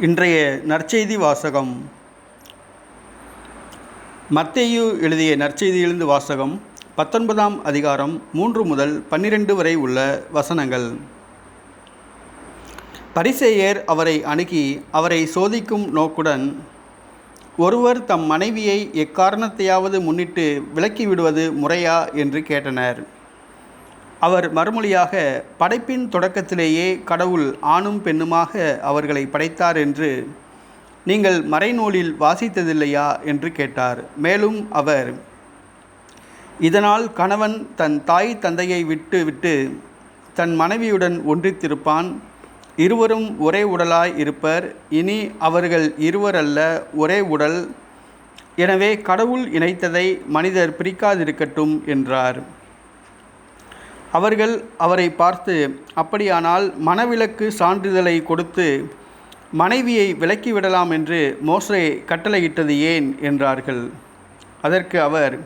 இன்றைய நற்செய்தி வாசகம். மத்தேயு எழுதிய நற்செய்தியிலிருந்து வாசகம் பத்தொன்பதாம் அதிகாரம் மூன்று முதல் பன்னிரண்டு வரை உள்ள வசனங்கள். பரிசேயர் அவரை அணுகி அவரை சோதிக்கும் நோக்குடன் ஒருவர் தம் மனைவியை எக்காரணத்தையாவது முன்னிட்டு விலக்கிவிடுவது முறையா என்று கேட்டனர். அவர் மறுமொழியாக படைப்பின் தொடக்கத்திலேயே கடவுள் ஆணும் பெண்ணுமாக அவர்களை படைத்தார் என்று நீங்கள் மறைநூலில் வாசித்ததில்லையா? என்று கேட்டார். மேலும் அவர் இதனால் கணவன் தன் தாய் தந்தையை விட்டு விட்டு தன் மனைவியுடன் ஒன்றித்திருப்பான். இருவரும் ஒரே உடலாய் இருப்பர். இனி அவர்கள் இருவரல்ல ஒரே உடல். எனவே கடவுள் இணைத்ததை மனிதர் பிரிக்காதிருக்கட்டும் என்றார். அவர்கள் அவரை பார்த்து அப்படியானால் மனவிலக்கு சான்றிதழை கொடுத்து மனைவியை விலக்கிவிடலாம் என்று மோசே கட்டளையிட்டது ஏன்? என்றார்கள். அதற்கு அவர்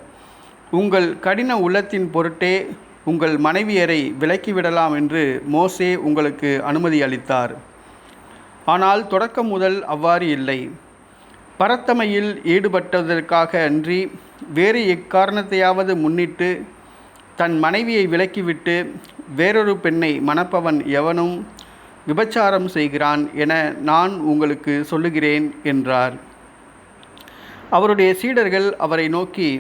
உங்கள் கடின உள்ளத்தின் பொருட்டே உங்கள் மனைவியரை விலக்கிவிடலாம் என்று மோசே உங்களுக்கு அனுமதி அளித்தார். ஆனால் தொடக்கம் முதல் அவ்வாறு இல்லை. பரத்தமையில் ஈடுபட்டதற்காக அன்றி வேறு எக்காரணத்தையாவது முன்னிட்டு தன் மனைவியை விலக்கிவிட்டு வேறொரு பெண்ணை மணப்பவன் எவனும் விபச்சாரம் செய்கிறான் என நான் உங்களுக்கு சொல்லுகிறேன் என்றார். அவருடைய சீடர்கள் அவரை நோக்கி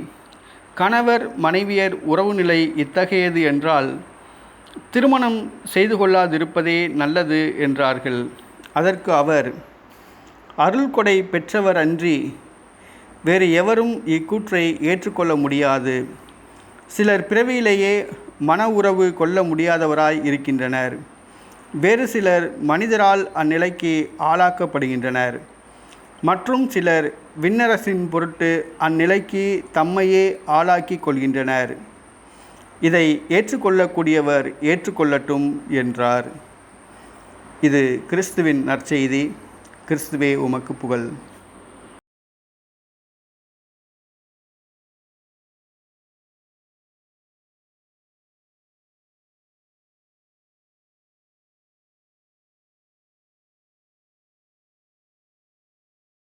கணவர் மனைவியர் உறவு நிலை இத்தகையது என்றால் திருமணம் செய்து கொள்ளாதிருப்பதே நல்லது என்றார்கள். அதற்கு அவர் அருள் கொடை பெற்றவர் அன்றி வேறு எவரும் இக்கூற்றை ஏற்றுக்கொள்ள முடியாது. சிலர் பிறவியிலேயே மன உறவு கொள்ள முடியாதவராய் இருக்கின்றனர். வேறு சிலர் மனிதரால் அந்நிலைக்கு ஆளாக்கப்படுகின்றனர். மற்றும் சிலர் விண்ணரசின் பொருட்டு அந்நிலைக்கு தம்மையே ஆளாக்கி கொள்கின்றனர். இதை ஏற்றுக்கொள்ளக்கூடியவர் ஏற்றுக்கொள்ளட்டும் என்றார். இது கிறிஸ்துவின் நற்செய்தி. கிறிஸ்துவே உமக்கு புகழ்.